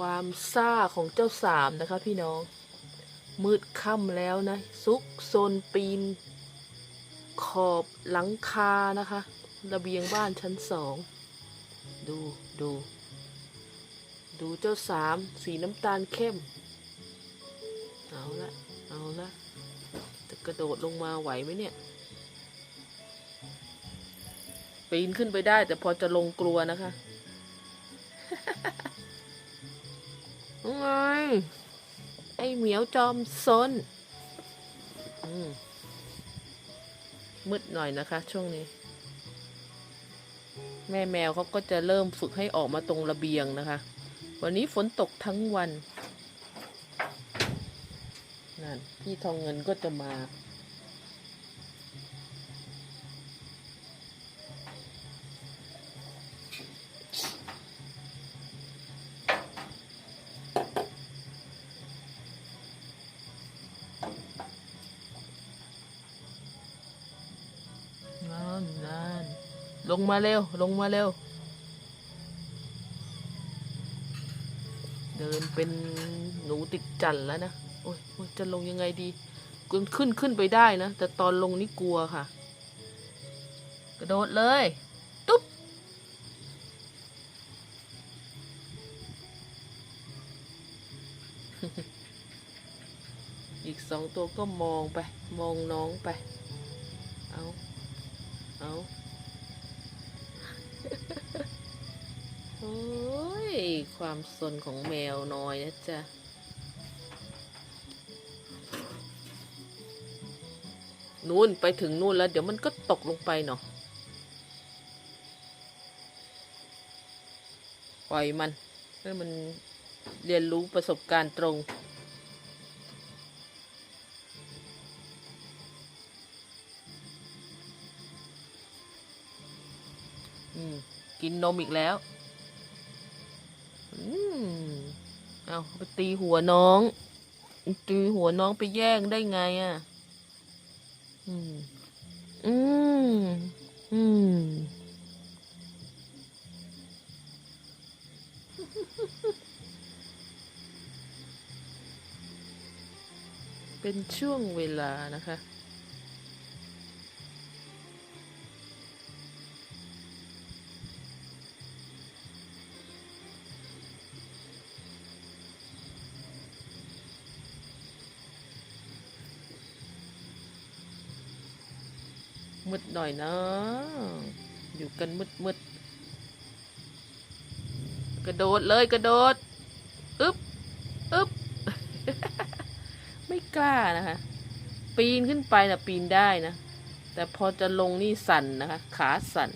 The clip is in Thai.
ความซ่าของเจ้าสามนะคะพี่น้อง มืดค่ำแล้วนะ ซุกโซนปีน ขอบหลังคานะคะ ระเบียงบ้านชั้นสอง ดูดู ดูเจ้าสามสีน้ำตาลเข้ม เอาละเอาละจะกระโดดลงมาไหวไหมเนี่ย ปีนขึ้นไปได้แต่พอจะลงกลัวนะคะ ไง ไอเหมียวจอมซนอืมมืดหน่อยนะคะ ช่วงนี้ แม่แมวเขาก็จะเริ่มฝึกให้ออกมาตรงระเบียงนะคะ วันนี้ฝนตกทั้งวันนั่นพี่ทองเงินก็จะมา นั่นลงมาเร็ว ลงมาเร็ว เดินเป็นหนูติดจันแล้วนะ โอ้ยอยจะลงยังไงดีขึ้นขึ้นขึ้นไปได้นะ แต่ตอนลงนี่กลัวค่ะ กระโดดเลย ตุ๊บอีกสองตัวก็มองไป มองน้องไป เอา เอาโอ้ย ความสนของแมวน้อยนะจ๊ะ นู่นไปถึงนู่นแล้ว เดี๋ยวมันก็ตกลงไปเนาะปล่อยมันให้มันเรียนรู้ประสบการณ์ตรง อืมกินนมอีกแล้ว อืมเอาไปตีหัวน้อง ตีหัวน้องไปแย่งได้ไงอะ่ะ อืม อืม อืมเป็นช่วงเวลานะคะ มืดหน่อยนะ อยู่กันมืดมืดๆกระโดดเลยกระโดดอึ๊บอึ๊บไม่กล้านะคะ ปีนขึ้นไปนะปีนได้นะ แต่พอจะลงนี่สั่นนะคะ ขาสั่น